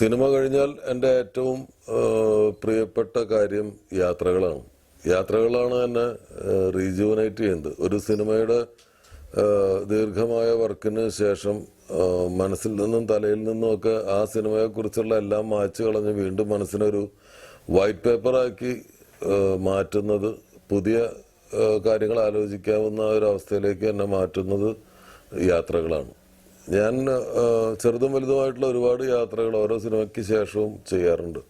Cinema കഴിഞ്ഞാൽ എന്റെ ഏറ്റവും പ്രിയപ്പെട്ട കാര്യം യാത്രകളാണ്. യാത്രകളാണ് എന്നെ റീജുവനേറ്റ് ചെയ്യുന്നത്. ഒരു സിനിമയുടെ ദീർഘമായ വർക്കിന് ശേഷം മനസ്സിൽ നിന്നും തലയിൽ നിന്നും ഒക്കെ ആ സിനിമയെക്കുറിച്ചുള്ള എല്ലാം മായ്ച്ചു കളഞ്ഞ് വീണ്ടും മനസ്സിനൊരു വൈറ്റ് പേപ്പറാക്കി മാറ്റുന്നത് പുതിയ കാര്യങ്ങൾ ആലോചിക്കാവുന്ന ഒരു അവസ്ഥയിലേക്ക് എന്നെ മാറ്റുന്നത് യാത്രകളാണ്. ഞാൻ ചെറുതും വലുതുമായിട്ടുള്ള ഒരുപാട് യാത്രകൾ ഓരോ സിനിമയ്ക്ക് ശേഷവും ചെയ്യാറുണ്ട്.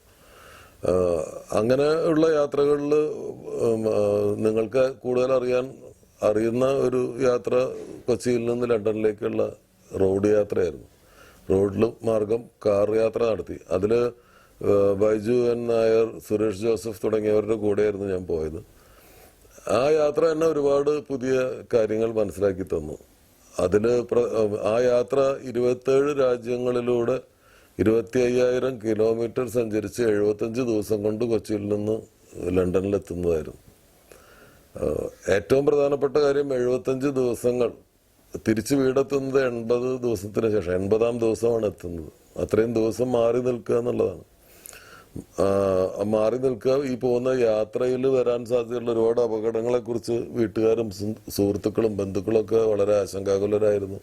അങ്ങനെ ഉള്ള യാത്രകളിൽ നിങ്ങൾക്ക് കൂടുതൽ അറിയാൻ അറിയുന്ന ഒരു യാത്ര കൊച്ചിയിൽ നിന്ന് ലണ്ടനിലേക്കുള്ള റോഡ് യാത്രയായിരുന്നു. റോഡിൽ മാർഗം കാർ യാത്ര നടത്തി. അതിൽ ബൈജു എൻ നായർ സുരേഷ് ജോസഫ് തുടങ്ങിയവരുടെ കൂടെയായിരുന്നു ഞാൻ പോയത്. ആ യാത്ര എന്നെ ഒരുപാട് പുതിയ കാര്യങ്ങൾ മനസ്സിലാക്കി തന്നു. പ്ര- ആ യാത്ര ഇരുപത്തേഴ് രാജ്യങ്ങളിലൂടെ ഇരുപത്തി അയ്യായിരം കിലോമീറ്റർ സഞ്ചരിച്ച് എഴുപത്തഞ്ച് ദിവസം കൊണ്ട് കൊച്ചിയിൽ നിന്ന് ലണ്ടനിലെത്തുന്നതായിരുന്നു. ഏറ്റവും പ്രധാനപ്പെട്ട കാര്യം എഴുപത്തഞ്ച് ദിവസങ്ങൾ തിരിച്ച് വീടെത്തുന്നത് എൺപത് ദിവസത്തിന് ശേഷം എൺപതാം ദിവസമാണ് എത്തുന്നത്. അത്രയും ദിവസം മാറി നിൽക്കുക എന്നുള്ളതാണ്. മാറി നിൽക്കുക. ഈ പോകുന്ന യാത്രയിൽ വരാൻ സാധ്യതയുള്ള ഒരുപാട് അപകടങ്ങളെ കുറിച്ച് വീട്ടുകാരും സുഹൃത്തുക്കളും ബന്ധുക്കളും ഒക്കെ വളരെ ആശങ്കാകുലരായിരുന്നു.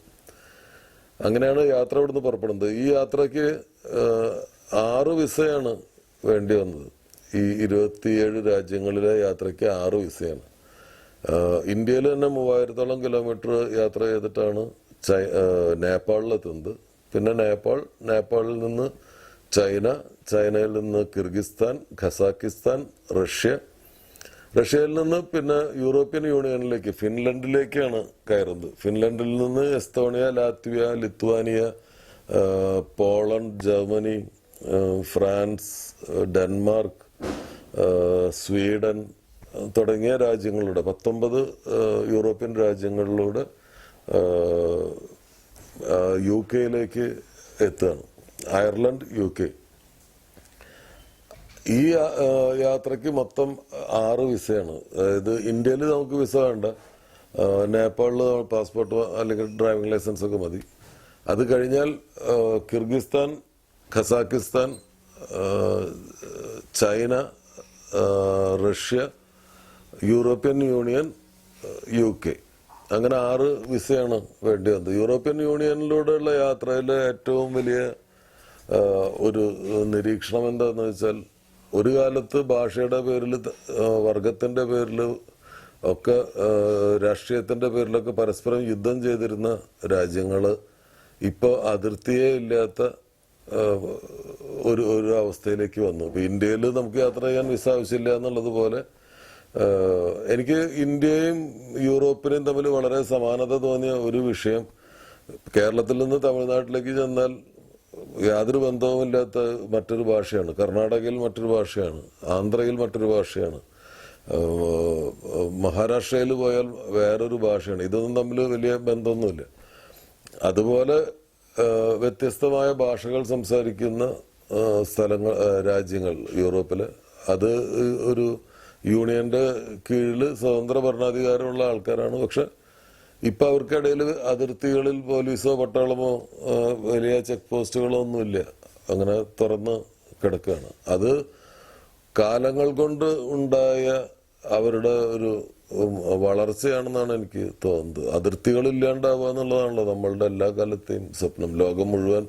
അങ്ങനെയാണ് യാത്ര ഇവിടുന്ന് പുറപ്പെടുന്നത്. ഈ യാത്രയ്ക്ക് ആറ് വിസയാണ് വേണ്ടി വന്നത്. ഈ ഇരുപത്തിയേഴ് രാജ്യങ്ങളിലെ യാത്രയ്ക്ക് ആറ് വിസയാണ്. ഇന്ത്യയിൽ തന്നെ മൂവായിരത്തോളം കിലോമീറ്റർ യാത്ര ചെയ്തിട്ടാണ് നേപ്പാളിലെത്തുന്നത്. പിന്നെ നേപ്പാൾ നേപ്പാളിൽ നിന്ന് ചൈന ചൈനയിൽ നിന്ന് കിർഗിസ്ഥാൻ ഖസാക്കിസ്ഥാൻ റഷ്യ. റഷ്യയിൽ നിന്ന് പിന്നെ യൂറോപ്യൻ യൂണിയനിലേക്ക് ഫിൻലൻഡിലേക്കാണ് കയറുന്നത്. ഫിൻലൻഡിൽ നിന്ന് Estonia Latvia Lithuania Poland Germany France Denmark Sweden തുടങ്ങിയ രാജ്യങ്ങളിലൂടെ പത്തൊമ്പത് യൂറോപ്യൻ രാജ്യങ്ങളിലൂടെ യു കെയിലേക്ക് എത്തുകയാണ്. അയർലൻഡ് യു കെ ഈ യാത്രയ്ക്ക് മൊത്തം ആറ് വിസയാണ്. അതായത് ഇന്ത്യയിൽ നമുക്ക് വിസ വേണ്ട. നേപ്പാളിൽ പാസ്പോർട്ട് അല്ലെങ്കിൽ ഡ്രൈവിംഗ് ലൈസൻസ് ഒക്കെ മതി. അത് കഴിഞ്ഞാൽ Kyrgyzstan Kazakhstan China Russia European Union U K അങ്ങനെ ആറ് വിസയാണ് വേണ്ടി വന്നത്. യൂറോപ്യൻ യൂണിയനിലൂടെയുള്ള യാത്രയിലെ ഏറ്റവും വലിയ ഒരു നിരീക്ഷണം എന്താന്ന് വെച്ചാൽ ഒരു കാലത്ത് ഭാഷയുടെ പേരിൽ വർഗത്തിന്റെ പേരിൽ ഒക്കെ രാഷ്ട്രീയത്തിന്റെ പേരിലൊക്കെ പരസ്പരം യുദ്ധം ചെയ്തിരുന്ന രാജ്യങ്ങൾ ഇപ്പോൾ അതിർത്തിയേ ഇല്ലാത്ത ഒരു ഒരു അവസ്ഥയിലേക്ക് വന്നു. ഇപ്പൊ ഇന്ത്യയിൽ നമുക്ക് യാത്ര ചെയ്യാൻ വിസ ആവശ്യമില്ല എന്നുള്ളത് പോലെ എനിക്ക് ഇന്ത്യയും യൂറോപ്പിനെയും തമ്മിൽ വളരെ സമാനത തോന്നിയ ഒരു വിഷയം കേരളത്തിൽ നിന്ന് തമിഴ്നാട്ടിലേക്ക് ചെന്നാൽ യാതൊരു ബന്ധവുമില്ലാത്ത മറ്റൊരു ഭാഷയാണ്. കർണാടകയിൽ മറ്റൊരു ഭാഷയാണ്. ആന്ധ്രയിൽ മറ്റൊരു ഭാഷയാണ്. മഹാരാഷ്ട്രയിൽ പോയാൽ വേറൊരു ഭാഷയാണ്. ഇതൊന്നും തമ്മിൽ വലിയ ബന്ധമൊന്നുമില്ല. അതുപോലെ വ്യത്യസ്തമായ ഭാഷകൾ സംസാരിക്കുന്ന സ്ഥലങ്ങൾ രാജ്യങ്ങൾ യൂറോപ്പിൽ. അത് ഒരു യൂണിയന്റെ കീഴിൽ സ്വതന്ത്ര ഭരണാധികാരമുള്ള ആൾക്കാരാണ്. പക്ഷെ ഇപ്പൊ അവർക്കിടയിൽ അതിർത്തികളിൽ പോലീസോ പട്ടാളമോ വലിയ ചെക്ക് പോസ്റ്റുകളോ ഒന്നുമില്ല. അങ്ങനെ തുറന്ന് കിടക്കുകയാണ്. അത് കാലങ്ങൾ കൊണ്ട് ഉണ്ടായ അവരുടെ ഒരു വളർച്ചയാണെന്നാണ് എനിക്ക് തോന്നുന്നത്. അതിർത്തികൾ ഇല്ലാണ്ടാവുക എന്നുള്ളതാണല്ലോ നമ്മളുടെ എല്ലാ കാലത്തെയും സ്വപ്നം. ലോകം മുഴുവൻ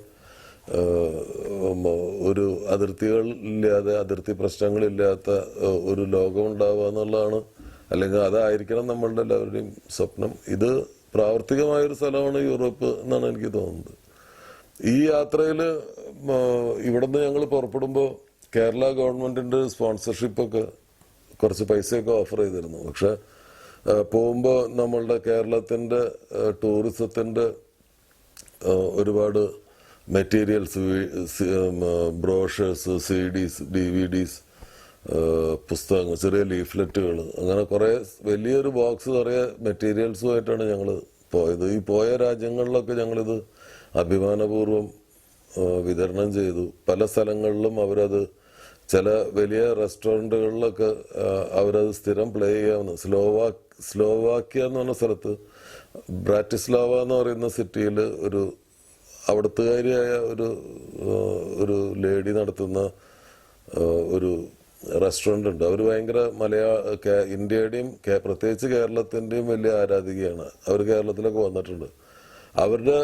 ഒരു അതിർത്തികൾ ഇല്ലാതെ അതിർത്തി പ്രശ്നങ്ങളില്ലാത്ത ഒരു ലോകം ഉണ്ടാവുക എന്നുള്ളതാണ് അല്ലെങ്കിൽ അതായിരിക്കണം നമ്മളുടെ എല്ലാവരുടെയും സ്വപ്നം. ഇത് പ്രാവർത്തികമായൊരു സ്ഥലമാണ് യൂറോപ്പ് എന്നാണ് എനിക്ക് തോന്നുന്നത്. ഈ യാത്രയിൽ ഇവിടുന്ന് ഞങ്ങൾ പുറപ്പെടുമ്പോൾ കേരള ഗവൺമെന്റിന്റെ സ്പോൺസർഷിപ്പൊക്കെ കുറച്ച് പൈസയൊക്കെ ഓഫർ ചെയ്തിരുന്നു. പക്ഷെ പോകുമ്പോൾ നമ്മളുടെ കേരളത്തിന്റെ ടൂറിസത്തിന്റെ ഒരുപാട് materials brochures CDs DVDs പുസ്തകങ്ങൾ ചെറിയ ലീഫ്ലെറ്റുകൾ അങ്ങനെ കുറേ വലിയൊരു ബോക്സ് നിറയെ മെറ്റീരിയൽസുമായിട്ടാണ് ഞങ്ങൾ പോയത്. ഈ പോയ രാജ്യങ്ങളിലൊക്കെ ഞങ്ങളിത് അഭിമാനപൂർവം വിതരണം ചെയ്തു. പല സ്ഥലങ്ങളിലും അവരത് ചില വലിയ റെസ്റ്റോറന്റുകളിലൊക്കെ അവരത് സ്ഥിരം പ്ലേ ചെയ്യാവുന്ന സ്ലോവാ സ്ലോവാക്യ എന്ന് പറഞ്ഞ സ്ഥലത്ത് ബ്രാറ്റിസ്ലാവ എന്ന് പറയുന്ന സിറ്റിയിൽ ഒരു അവിടുത്തുകാരിയായ ഒരു ഒരു ലേഡി നടത്തുന്ന ഒരു റെസ്റ്റോറന്റ് ഉണ്ട്. അവർ ഭയങ്കര മലയാള ഇന്ത്യയുടെയും പ്രത്യേകിച്ച് കേരളത്തിന്റെയും വലിയ ആരാധികയാണ്. അവർ കേരളത്തിലൊക്കെ വന്നിട്ടുണ്ട്. അവരുടെ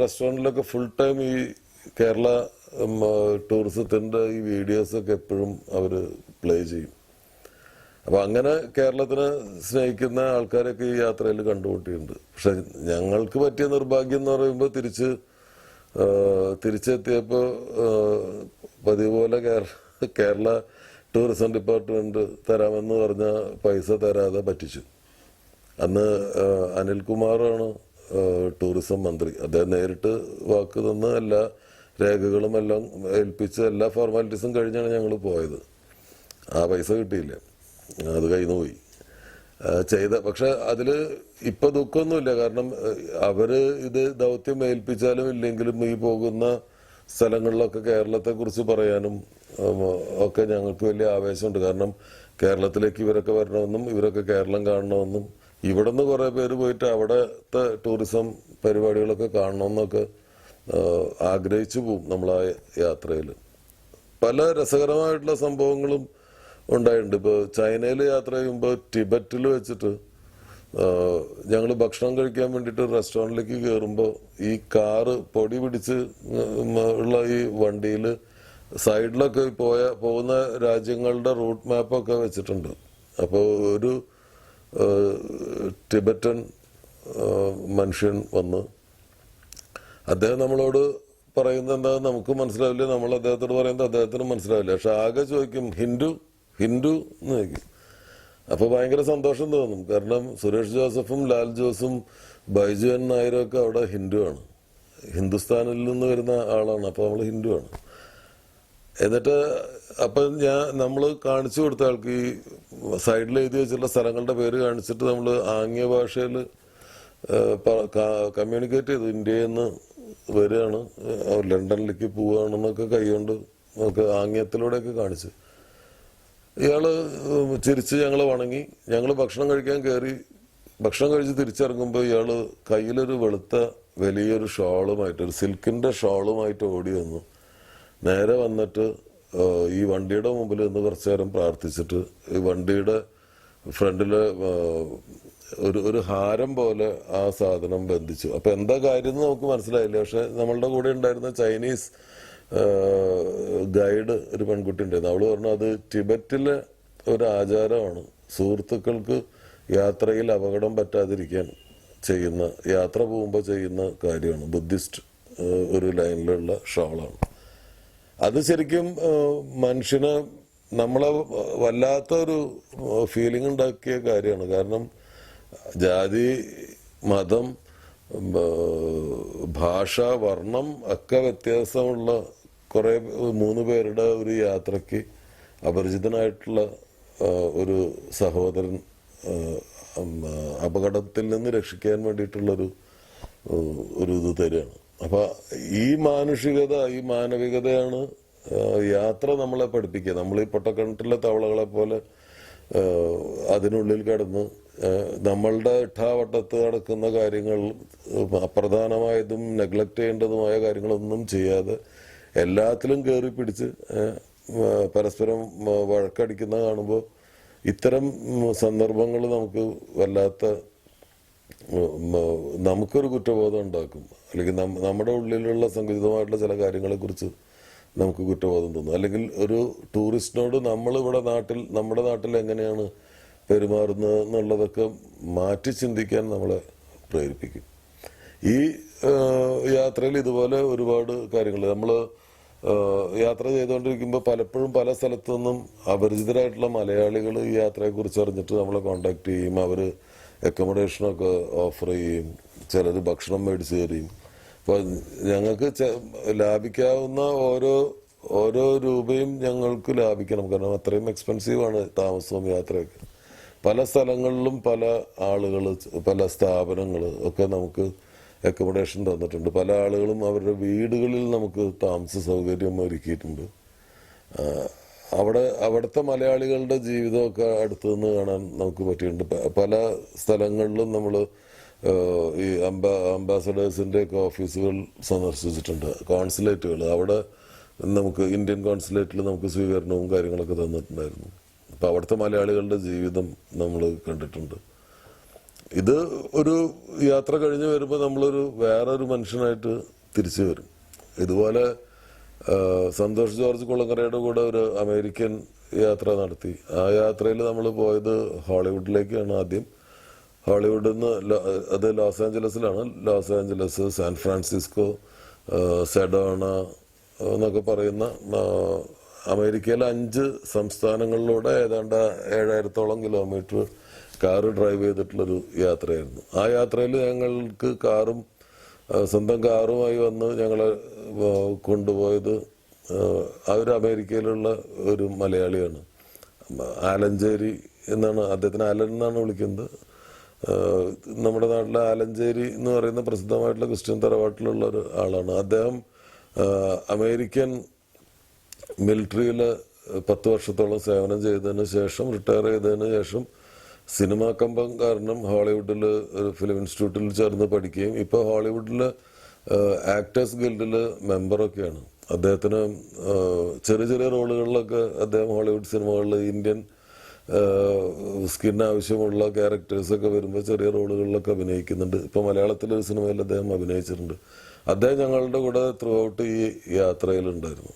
റെസ്റ്റോറന്റിലൊക്കെ ഫുൾ ടൈം ഈ കേരള ടൂറിസത്തിന്റെ ഈ വീഡിയോസൊക്കെ എപ്പോഴും അവർ പ്ലേ ചെയ്യും. അപ്പോൾ അങ്ങനെ കേരളത്തിനെ സ്നേഹിക്കുന്ന ആൾക്കാരൊക്കെ ഈ യാത്രയിൽ കണ്ടുമുട്ടിയിട്ടുണ്ട്. പക്ഷെ ഞങ്ങൾക്ക് പറ്റിയ നിർഭാഗ്യം എന്ന് പറയുമ്പോൾ തിരിച്ച് തിരിച്ചെത്തിയപ്പോൾ പതിവ് പോലെ കേരള കേരള ടൂറിസം ഡിപ്പാർട്ട്മെന്റ് തരാമെന്ന് പറഞ്ഞ പൈസ തരാതെ പറ്റിച്ചു. അന്ന് അനിൽകുമാറാണ് ടൂറിസം മന്ത്രി. അദ്ദേഹം നേരിട്ട് വാക്ക് തന്ന് എല്ലാ രേഖകളും എല്ലാം ഏൽപ്പിച്ച് എല്ലാ ഫോർമാലിറ്റീസും കഴിഞ്ഞാണ് ഞങ്ങൾ പോയത്. ആ പൈസ കിട്ടിയില്ല. അത് കയ്യിൽ പോയി. ചെയ്ത പക്ഷെ അതിൽ ഇപ്പൊ ദുഃഖമൊന്നുമില്ല. കാരണം അവർ ഇത് ദൗത്യം ഏൽപ്പിച്ചാലും ഇല്ലെങ്കിലും ഈ പോകുന്ന സ്ഥലങ്ങളിലൊക്കെ കേരളത്തെ കുറിച്ച് പറയാനും ഒക്കെ ഞങ്ങൾക്ക് വലിയ ആവേശമുണ്ട്. കാരണം കേരളത്തിലേക്ക് ഇവരൊക്കെ വരണമെന്നും ഇവരൊക്കെ കേരളം കാണണമെന്നും ഇവിടെ നിന്ന് കുറെ പേര് പോയിട്ട് അവിടത്തെ ടൂറിസം പരിപാടികളൊക്കെ കാണണമെന്നൊക്കെ ആഗ്രഹിച്ചു പോവും നമ്മൾ ആ യാത്രയിൽ പല രസകരമായിട്ടുള്ള സംഭവങ്ങളും ഉണ്ടായിട്ടുണ്ട്. ഇപ്പോൾ ചൈനയിൽ യാത്ര ചെയ്യുമ്പോൾ ടിബറ്റിൽ വെച്ചിട്ട് ഞങ്ങൾ ഭക്ഷണം കഴിക്കാൻ വേണ്ടിയിട്ട് റെസ്റ്റോറന്റിലേക്ക് കയറുമ്പോൾ ഈ കാറ് പൊടി പിടിച്ച് ഉള്ള ഈ വണ്ടിയിൽ സൈഡിലൊക്കെ പോയ പോകുന്ന രാജ്യങ്ങളുടെ റൂട്ട് മാപ്പൊക്കെ വെച്ചിട്ടുണ്ട്. അപ്പോൾ ഒരു ടിബറ്റൻ മനുഷ്യൻ വന്ന് അദ്ദേഹം നമ്മളോട് പറയുന്നത് എന്താ? നമുക്ക് മനസ്സിലാവില്ല. നമ്മൾ അദ്ദേഹത്തോട് പറയുന്നത് അദ്ദേഹത്തിന് മനസ്സിലാവില്ല. പക്ഷെ ആകെ ചോദിക്കും ഹിന്ദു? ഹിന്ദു എന്ന് ചോദിക്കും. അപ്പൊ ഭയങ്കര സന്തോഷം തോന്നും. കാരണം സുരേഷ് ജോസഫും ലാൽ ജോസും ബൈജു എൻ നായരും ഒക്കെ അവിടെ ഹിന്ദുവാണ്. ഹിന്ദുസ്ഥാനിൽ നിന്ന് വരുന്ന ആളാണ്. അപ്പൊ നമ്മൾ ഹിന്ദുവാണ്. എന്നിട്ട് അപ്പൊ ഞാൻ നമ്മൾ കാണിച്ചു കൊടുത്ത ആൾക്ക് ഈ സൈഡിൽ എഴുതി വെച്ചിട്ടുള്ള സ്ഥലങ്ങളുടെ പേര് കാണിച്ചിട്ട് നമ്മൾ ആംഗ്യ ഭാഷയിൽ കമ്മ്യൂണിക്കേറ്റ് ചെയ്തു. ഇന്ത്യയിൽ നിന്ന് വരികയാണ്. ലണ്ടനിലേക്ക് പോവുകയാണെന്നൊക്കെ കൈകൊണ്ട് നമുക്ക് ആംഗ്യത്തിലൂടെയൊക്കെ കാണിച്ചു. ഇയാൾ ഉം, ചിരിച്ച് ഞങ്ങളെ വണങ്ങി. ഞങ്ങൾ ഭക്ഷണം കഴിക്കാൻ കയറി. ഭക്ഷണം കഴിച്ച് തിരിച്ചിറങ്ങുമ്പോൾ ഇയാൾ കയ്യിലൊരു വെളുത്ത വലിയൊരു ഷോളുമായിട്ട് ഒരു സിൽക്കിന്റെ ഷോളുമായിട്ട് ഓടി വന്നു. നേരെ വന്നിട്ട് ഈ വണ്ടിയുടെ മുമ്പിൽ നിന്ന് കുറച്ചു നേരം പ്രാർത്ഥിച്ചിട്ട് ഈ വണ്ടിയുടെ ഫ്രണ്ടിൽ ഒരു ഒരു ഹാരം പോലെ ആ സാധനം ബന്ധിച്ചു. അപ്പൊ എന്താ കാര്യം എന്ന് നമുക്ക് മനസ്സിലായില്ല. പക്ഷെ നമ്മളുടെ കൂടെ ഉണ്ടായിരുന്ന ചൈനീസ് ഗൈഡ് ഒരു പെൺകുട്ടി ഉണ്ടായിരുന്നു. അവൾ പറഞ്ഞു അത് ടിബറ്റിലെ ഒരു ആചാരമാണ്. സുഹൃത്തുക്കൾക്ക് യാത്രയിൽ അപകടം പറ്റാതിരിക്കാൻ ചെയ്യുന്ന യാത്ര പോകുമ്പോൾ ചെയ്യുന്ന കാര്യമാണ്. ബുദ്ധിസ്റ്റ് ഒരു ലൈനിലുള്ള ഷോളാണ്. അത് ശരിക്കും മനുഷ്യന് നമ്മളെ വല്ലാത്ത ഒരു ഫീലിംഗ് ഉണ്ടാക്കിയ കാര്യമാണ്. കാരണം ജാതി മതം ഭാഷ വർണം ഒക്കെ വ്യത്യാസമുള്ള കുറെ മൂന്ന് പേരുടെ ഒരു യാത്രയ്ക്ക് അപരിചിതനായിട്ടുള്ള ഒരു സഹോദരൻ അപകടത്തിൽ നിന്ന് രക്ഷിക്കാൻ വേണ്ടിയിട്ടുള്ളൊരു ഒരു ഇത് തരികയാണ്. അപ്പൊ ഈ മാനുഷികത ഈ മാനവികതയാണ് യാത്ര നമ്മളെ പഠിപ്പിക്കുക. നമ്മൾ ഈ പൊട്ടക്കിണറ്റിലെ തവളകളെ പോലെ അതിനുള്ളിൽ കിടന്ന് നമ്മളുടെ ഇട്ടാവട്ടത്ത് നടക്കുന്ന കാര്യങ്ങൾ അപ്രധാനമായതും നെഗ്ലക്ട് ചെയ്യേണ്ടതുമായ കാര്യങ്ങളൊന്നും ചെയ്യാതെ എല്ലാത്തിലും കയറി പിടിച്ച് പരസ്പരം വഴക്കടിക്കുന്ന കാണുമ്പോൾ ഇത്തരം സന്ദർഭങ്ങൾ നമുക്ക് വല്ലാത്ത നമുക്കൊരു കുറ്റബോധം ഉണ്ടാക്കും. അല്ലെങ്കിൽ നമ്മുടെ ഉള്ളിലുള്ള സങ്കുചിതമായിട്ടുള്ള ചില കാര്യങ്ങളെ കുറിച്ച് നമുക്ക് കുറ്റബോധം തോന്നും. അല്ലെങ്കിൽ ഒരു ടൂറിസ്റ്റിനോട് നമ്മൾ ഇവിടെ നാട്ടിൽ നമ്മുടെ നാട്ടിൽ എങ്ങനെയാണ് പെരുമാറുന്നത് എന്നുള്ളതൊക്കെ മാറ്റി ചിന്തിക്കാൻ നമ്മളെ പ്രേരിപ്പിക്കും. ഈ യാത്രയിൽ ഇതുപോലെ ഒരുപാട് കാര്യങ്ങൾ. നമ്മൾ യാത്ര ചെയ്തുകൊണ്ടിരിക്കുമ്പോൾ പലപ്പോഴും പല സ്ഥലത്തു നിന്നും അപരിചിതരായിട്ടുള്ള മലയാളികൾ ഈ യാത്രയെക്കുറിച്ച് അറിഞ്ഞിട്ട് നമ്മളെ കോണ്ടാക്ട് ചെയ്യും. അവർ അക്കോമഡേഷനൊക്കെ ഓഫർ ചെയ്യും. ചിലർ ഭക്ഷണം മേടിച്ച് തരും. അപ്പോൾ ഞങ്ങൾക്ക് ലാഭിക്കാവുന്ന ഓരോ ഓരോ രൂപയും ഞങ്ങൾക്ക് ലാഭിക്കണം. കാരണം അത്രയും എക്സ്പെൻസീവ് ആണ് താമസവും യാത്രയൊക്കെ. പല സ്ഥലങ്ങളിലും പല ആളുകൾ പല സ്ഥാപനങ്ങൾ ഒക്കെ നമുക്ക് അക്കോമഡേഷൻ തന്നിട്ടുണ്ട്. പല ആളുകളും അവരുടെ വീടുകളിൽ നമുക്ക് താമസ സൗകര്യം ഒരുക്കിയിട്ടുണ്ട്. അവിടെ അവിടുത്തെ മലയാളികളുടെ ജീവിതമൊക്കെ അടുത്തു നിന്ന് കാണാൻ നമുക്ക് പറ്റിയിട്ടുണ്ട്. പല സ്ഥലങ്ങളിലും നമ്മൾ ഈ അംബാ അംബാസഡേഴ്സിന്റെ ഒക്കെ ഓഫീസുകൾ സന്ദർശിച്ചിട്ടുണ്ട്. കോൺസുലേറ്റുകൾ. അവിടെ നമുക്ക് ഇന്ത്യൻ കോൺസുലേറ്റിൽ നമുക്ക് സ്വീകരണവും കാര്യങ്ങളൊക്കെ തന്നിട്ടുണ്ടായിരുന്നു. അപ്പോൾ അവിടുത്തെ മലയാളികളുടെ ജീവിതം നമ്മൾ കണ്ടിട്ടുണ്ട്. ഇത് ഒരു യാത്ര കഴിഞ്ഞ് വരുമ്പോൾ നമ്മളൊരു വേറൊരു മനുഷ്യനായിട്ട് തിരിച്ചു വരും. ഇതുപോലെ സന്തോഷ് ജോർജ് കുളങ്ങരയുടെ കൂടെ ഒരു അമേരിക്കൻ യാത്ര നടത്തി. ആ യാത്രയിൽ നമ്മൾ പോയത് ഹോളിവുഡിലേക്കാണ് ആദ്യം. ഹോളിവുഡിൽ നിന്ന് അത് Los ആഞ്ചലസിലാണ് Los Angeles San Francisco Sedona എന്നൊക്കെ പറയുന്ന അമേരിക്കയിലെ അഞ്ച് സംസ്ഥാനങ്ങളിലൂടെ ഏതാണ്ട് ഏഴായിരത്തോളം കിലോമീറ്റർ കാറ് ഡ്രൈവ് ചെയ്തിട്ടുള്ളൊരു യാത്രയായിരുന്നു. ആ യാത്രയിൽ ഞങ്ങൾക്ക് കാറും സ്വന്തം കാറുമായി വന്ന് ഞങ്ങളെ കൊണ്ടുപോയത് അവർ അമേരിക്കയിലുള്ള ഒരു മലയാളിയാണ്. ആലഞ്ചേരി എന്നാണ് അദ്ദേഹത്തിന് ആലൻ എന്നാണ് വിളിക്കുന്നത്. നമ്മുടെ നാട്ടിലെ ആലഞ്ചേരി എന്ന് പറയുന്ന പ്രസിദ്ധമായിട്ടുള്ള ക്രിസ്ത്യൻ തറവാട്ടിലുള്ള ഒരു ആളാണ്. അദ്ദേഹം അമേരിക്കൻ മിലിറ്ററിയിൽ പത്ത് വർഷത്തോളം സേവനം ചെയ്തതിന് ശേഷം റിട്ടയർ ചെയ്തതിന് ശേഷം സിനിമാ കമ്പം കാരണം ഹോളിവുഡിൽ ഒരു ഫിലിം ഇൻസ്റ്റിറ്റ്യൂട്ടിൽ ചേർന്ന് പഠിക്കുകയും ഇപ്പോൾ ഹോളിവുഡിൽ ആക്ടേഴ്സ് ഗിൽഡിൽ മെമ്പറൊക്കെയാണ്. അദ്ദേഹത്തിന് ചെറിയ ചെറിയ റോളുകളിലൊക്കെ അദ്ദേഹം ഹോളിവുഡ് സിനിമകളിൽ ഇന്ത്യൻ സ്കിൻ ആവശ്യമുള്ള ക്യാരക്ടേഴ്സൊക്കെ വരുമ്പോൾ ചെറിയ റോളുകളിലൊക്കെ അഭിനയിക്കുന്നുണ്ട്. ഇപ്പോൾ മലയാളത്തിലെ ഒരു സിനിമയിൽ അദ്ദേഹം അഭിനയിച്ചിട്ടുണ്ട്. അദ്ദേഹം ഞങ്ങളുടെ കൂടെ ത്രൂ ഔട്ട് ഈ യാത്രയിലുണ്ടായിരുന്നു.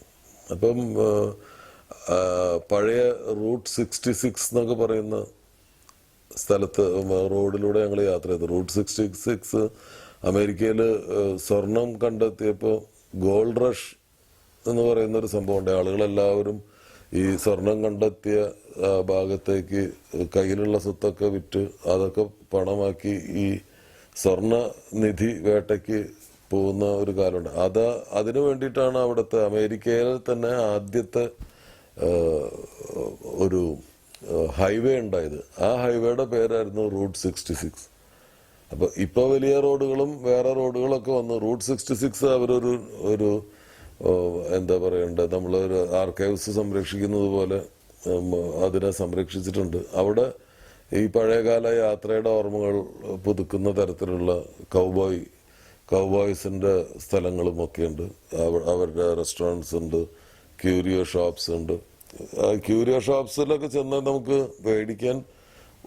അപ്പം പഴയ റൂട്ട് സിക്സ്റ്റി സിക്സ് എന്നൊക്കെ പറയുന്ന സ്ഥലത്ത് റോഡിലൂടെ ഞങ്ങൾ യാത്ര ചെയ്തു. റൂട്ട് സിക്സ്റ്റി സിക്സ് അമേരിക്കയിൽ സ്വർണം കണ്ടെത്തിയപ്പോൾ ഗോൾഡ് റഷ് എന്ന് പറയുന്ന ഒരു സംഭവമുണ്ട്. ആളുകളെല്ലാവരും ഈ സ്വർണം കണ്ടെത്തിയ ഭാഗത്തേക്ക് കയ്യിലുള്ള സ്വത്തൊക്കെ വിറ്റ് അതൊക്കെ പണമാക്കി ഈ സ്വർണ നിധി വേട്ടയ്ക്ക് പോകുന്ന ഒരു കാലമുണ്ട്. അത് അതിനു വേണ്ടിയിട്ടാണ് അവിടുത്തെ അമേരിക്കയിൽ തന്നെ ആദ്യത്തെ ഒരു ഹൈവേ ഉണ്ടായത്. ആ ഹൈവേയുടെ പേരായിരുന്നു റൂട്ട് സിക്സ്റ്റി സിക്സ്. അപ്പൊ ഇപ്പൊ വലിയ റോഡുകളും വേറെ റോഡുകളൊക്കെ വന്നു റൂട്ട് സിക്സ്റ്റി സിക്സ് അവരൊരു ഒരു എന്താ പറയണ്ടത് നമ്മളൊരു ആർക്കൈവ്സ് സംരക്ഷിക്കുന്നത് പോലെ അതിനെ സംരക്ഷിച്ചിട്ടുണ്ട്. അവിടെ ഈ പഴയകാല യാത്രയുടെ ഓർമ്മകൾ പുതുക്കുന്ന തരത്തിലുള്ള കൗബോയ് കൗബോയ്സിന്റെ സ്ഥലങ്ങളും ഒക്കെ ഉണ്ട് അവ- അവരുടെ റെസ്റ്റോറന്റ്സ് ഉണ്ട് ക്യൂരിയോ ഷോപ്സ് ഉണ്ട്. ക്യൂരിയോ ഷോപ്സിലൊക്കെ ചെന്നാൽ നമുക്ക് മേടിക്കാൻ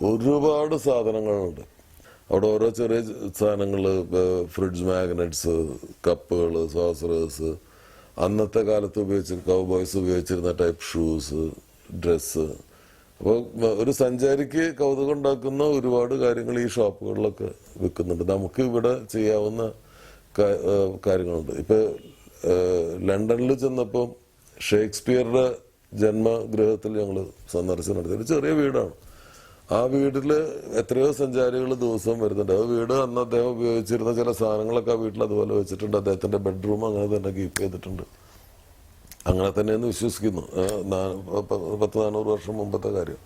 ഒരുപാട് സാധനങ്ങളുണ്ട്. അവിടെ ഓരോ ചെറിയ സാധനങ്ങൾ ഫ്രിഡ്ജ് മാഗ്നറ്റ്സ് കപ്പുകൾ സോസറേഴ്സ് അന്നത്തെ കാലത്ത് ഉപയോഗിച്ച കൗബോയ്സ് ഉപയോഗിച്ചിരുന്ന ടൈപ്പ് ഷൂസ് ഡ്രസ്സ് അപ്പോൾ ഒരു സഞ്ചാരിക്ക് കൗതുകം ഉണ്ടാക്കുന്ന ഒരുപാട് കാര്യങ്ങൾ ഈ ഷോപ്പുകളിലൊക്കെ വിൽക്കുന്നുണ്ട്. നമുക്ക് ഇവിടെ ചെയ്യാവുന്ന കാര്യങ്ങളുണ്ട്. ഇപ്പൊ ലണ്ടനിൽ ചെന്നപ്പം ഷേക്സ്പിയറുടെ ജന്മഗൃഹത്തിൽ ഞങ്ങൾ സന്ദർശനം നടത്തി. ഒരു ചെറിയ വീടാണ്. ആ വീട്ടിൽ എത്രയോ സഞ്ചാരികൾ ദിവസവും വരുന്നുണ്ട്. ആ വീട് അന്ന് അദ്ദേഹം ഉപയോഗിച്ചിരുന്ന ചില സാധനങ്ങളൊക്കെ ആ വീട്ടിൽ അതുപോലെ വെച്ചിട്ടുണ്ട്. അദ്ദേഹത്തിന്റെ ബെഡ്റൂം അങ്ങനെ തന്നെ കീപ്പ് ചെയ്തിട്ടുണ്ട്. അങ്ങനെ തന്നെയെന്ന് വിശ്വസിക്കുന്നു. പത്ത് നാനൂറ് വർഷം മുമ്പത്തെ കാര്യം.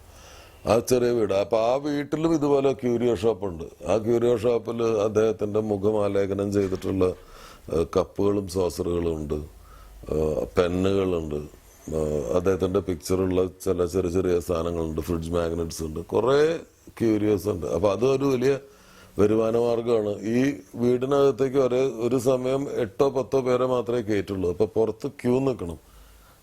ആ ചെറിയ വീട്. അപ്പൊ ആ വീട്ടിലും ഇതുപോലെ ക്യൂരിയോ ഷോപ്പ് ഉണ്ട്. ആ ക്യൂരിയോ ഷോപ്പിൽ അദ്ദേഹത്തിന്റെ മുഖം ആലേഖനം ചെയ്തിട്ടുള്ള കപ്പുകളും സോസറുകളും ഉണ്ട്. പെന്നുകളുണ്ട് ആ, അദ്ദേഹത്തിന്റെ പിക്ചറുള്ള ചില ചെറിയ ചെറിയ സാധനങ്ങളുണ്ട് ഫ്രിഡ്ജ് മാഗ്നറ്റ്സ് ഉണ്ട്. കുറേ ക്യൂരിയസ് ഉണ്ട്. അപ്പൊ അതൊരു വലിയ വരുമാന മാർഗമാണ് ഈ വീടിനകത്തേക്ക് ഒരേ ഒരു സമയം എട്ടോ പത്തോ പേരെ മാത്രമേ കയറ്റുള്ളൂ അപ്പൊ പുറത്ത് ക്യൂ നിൽക്കണം.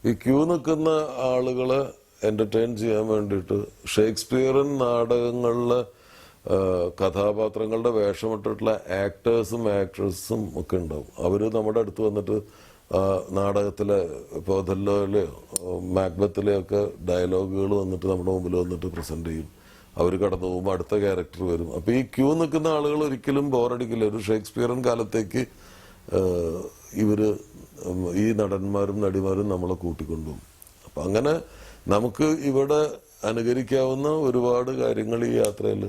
ഈ ക്യൂ നിൽക്കുന്ന ആളുകളെ എന്റർടൈൻ ചെയ്യാൻ വേണ്ടിയിട്ട് ഷേക്സ്പിയറൻ നാടകങ്ങളിലെ കഥാപാത്രങ്ങളുടെ വേഷമിട്ടിട്ടുള്ള ആക്ടേഴ്സും ആക്ട്രസും ഒക്കെ ഉണ്ടാവും. അവർ നമ്മുടെ അടുത്ത് വന്നിട്ട് നാടകത്തിലെ ഇപ്പോൾ ഒഥല്ലോയിലെയോ മാക്ബത്തിലെയോ ഒക്കെ ഡയലോഗുകൾ വന്നിട്ട് നമ്മുടെ മുമ്പിൽ വന്നിട്ട് പ്രസന്റ് ചെയ്യും. അവർ കടന്നു പോകുമ്പോൾ അടുത്ത ക്യാരക്ടർ വരും. അപ്പോൾ ഈ ക്യൂ നിൽക്കുന്ന ആളുകൾ ഒരിക്കലും ബോറടിക്കില്ല ഒരു ഷേക്സ്പിയറൻ കാലത്തേക്ക് ഇവർ ഈ നടന്മാരും നടിമാരും നമ്മളെ കൂട്ടിക്കൊണ്ടുപോകും അപ്പം അങ്ങനെ നമുക്ക് ഇവിടെ അനുകരിക്കാവുന്ന ഒരുപാട് കാര്യങ്ങൾ ഈ യാത്രയിൽ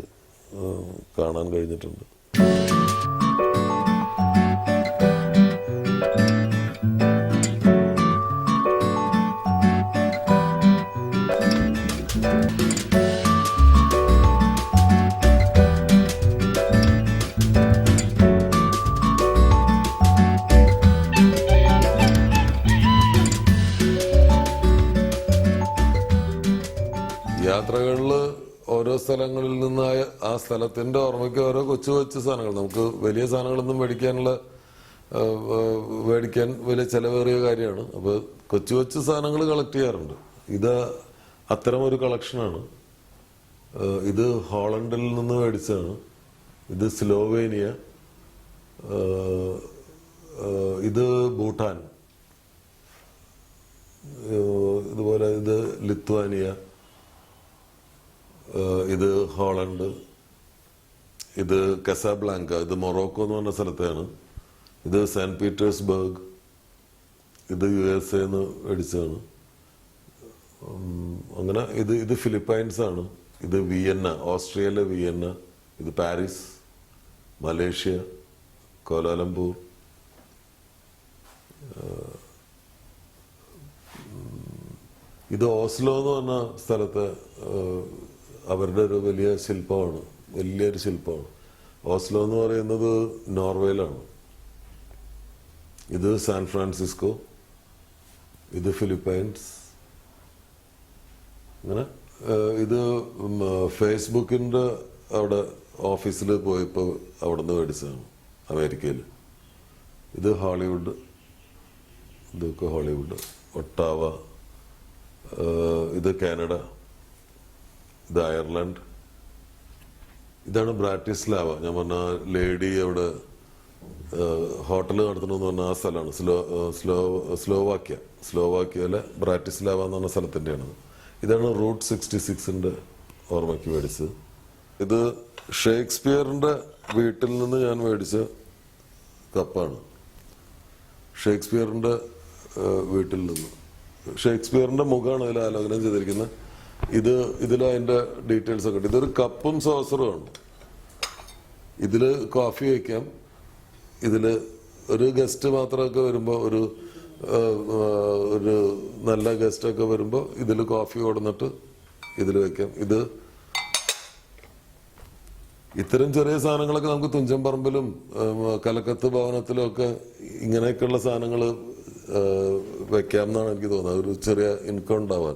കാണാൻ കഴിഞ്ഞിട്ടുണ്ട്. സ്ഥലത്തിന്റെ ഓർമ്മയ്ക്ക് ഓരോ കൊച്ചു കൊച്ചു സാധനങ്ങൾ. നമുക്ക് വലിയ സാധനങ്ങളൊന്നും മേടിക്കാനുള്ള മേടിക്കാൻ വലിയ ചെലവേറിയ കാര്യമാണ്. അപ്പോൾ കൊച്ചു കൊച്ചു സാധനങ്ങൾ കളക്ട് ചെയ്യാറുണ്ട്. ഇത് അത്തരം ഒരു കളക്ഷനാണ് ഇത് ഹോളണ്ടിൽ നിന്ന് മേടിച്ചതാണ്. ഇത് സ്ലോവേനിയ ഇത് ഭൂട്ടാൻ ഇതുപോലെ ഇത് ലിത്വാനിയ ഇത് ഹോളണ്ട് ഇത് കസാബ്ലാങ്ക ഇത് മൊറോക്കോ എന്ന് പറഞ്ഞ സ്ഥലത്താണ്. ഇത് സെന്റ് പീറ്റേഴ്സ്ബർഗ് ഇത് യു എസ് എന്ന് മേടിച്ചതാണ് അങ്ങനെ ഇത് ഇത് ഫിലിപ്പൈൻസ് ആണ്. ഇത് വിയന്ന ഓസ്ട്രേലിയ വിയന്ന ഇത് പാരീസ് മലേഷ്യ കോലാലംപൂർ ഇത് ഓസ്ലോ എന്ന് പറഞ്ഞ സ്ഥലത്തെ അവരുടെ ഒരു വലിയ ശില്പമാണ്. വലിയൊരു ശില്പമാണ്. ഓസ്ലോ എന്ന് പറയുന്നത് നോർവേയിലാണ്. ഇത് സാൻ ഫ്രാൻസിസ്കോ ഇത് ഫിലിപ്പൈൻസ് അങ്ങനെ ഇത് ഫേസ്ബുക്കിന്റെ അവിടെ ഓഫീസിൽ പോയപ്പോൾ അവിടെ നിന്ന് മേടിച്ചതാണ് അമേരിക്കയിൽ ഇത് ഹോളിവുഡ് ഇതൊക്കെ ഹോളിവുഡ്. ഒട്ടാവ ഇത് കാനഡ ഇത് അയർലൻഡ് ഇതാണ് ബ്രാറ്റിസ്ലാവ ഞാൻ പറഞ്ഞ ലേഡി അവിടെ ഹോട്ടൽ നടത്തണമെന്ന് പറഞ്ഞ ആ സ്ഥലമാണ്. Slo slo Slovakia. സ്ലോവാക്യയിലെ ബ്രാറ്റിസ്ലാവ എന്ന് പറഞ്ഞ സ്ഥലത്തിന്റെയാണ് ഇതാണ് റൂട്ട് സിക്സ്റ്റി സിക്സിന്റെ ഓർമ്മയ്ക്ക് മേടിച്ചത് ഇത് ഷേക്സ്പിയറിന്റെ വീട്ടിൽ നിന്ന് ഞാൻ മേടിച്ച കപ്പാണ്. ഷേക്സ്പിയറിന്റെ വീട്ടിൽ നിന്ന്. ഷേക്സ്പിയറിന്റെ മുഖമാണ് അതിൽ ആലോചന ചെയ്തിരിക്കുന്നത്. ഇത് ഇതിൽ അതിന്റെ ഡീറ്റെയിൽസ് ഒക്കെ ഇതൊരു കപ്പും സോസറുമാണ് ഇതിൽ കോഫി വയ്ക്കാം ഇതിൽ ഒരു ഗസ്റ്റ് മാത്രമൊക്കെ വരുമ്പോൾ ഒരു ഒരു നല്ല ഗസ്റ്റ് ഒക്കെ വരുമ്പോൾ ഇതിൽ കോഫി കൊടുന്നിട്ട് ഇതിൽ വെക്കാം. ഇത് ഇത്തരം ചെറിയ സാധനങ്ങളൊക്കെ നമുക്ക് തുഞ്ചൻ പറമ്പിലും കലക്കത്ത് ഭവനത്തിലും ഒക്കെ ഇങ്ങനെയൊക്കെയുള്ള സാധനങ്ങൾ വെക്കാം എന്നാണ് എനിക്ക് തോന്നുന്നത്. ഒരു ചെറിയ ഇൻകം ഉണ്ടാവാൻ.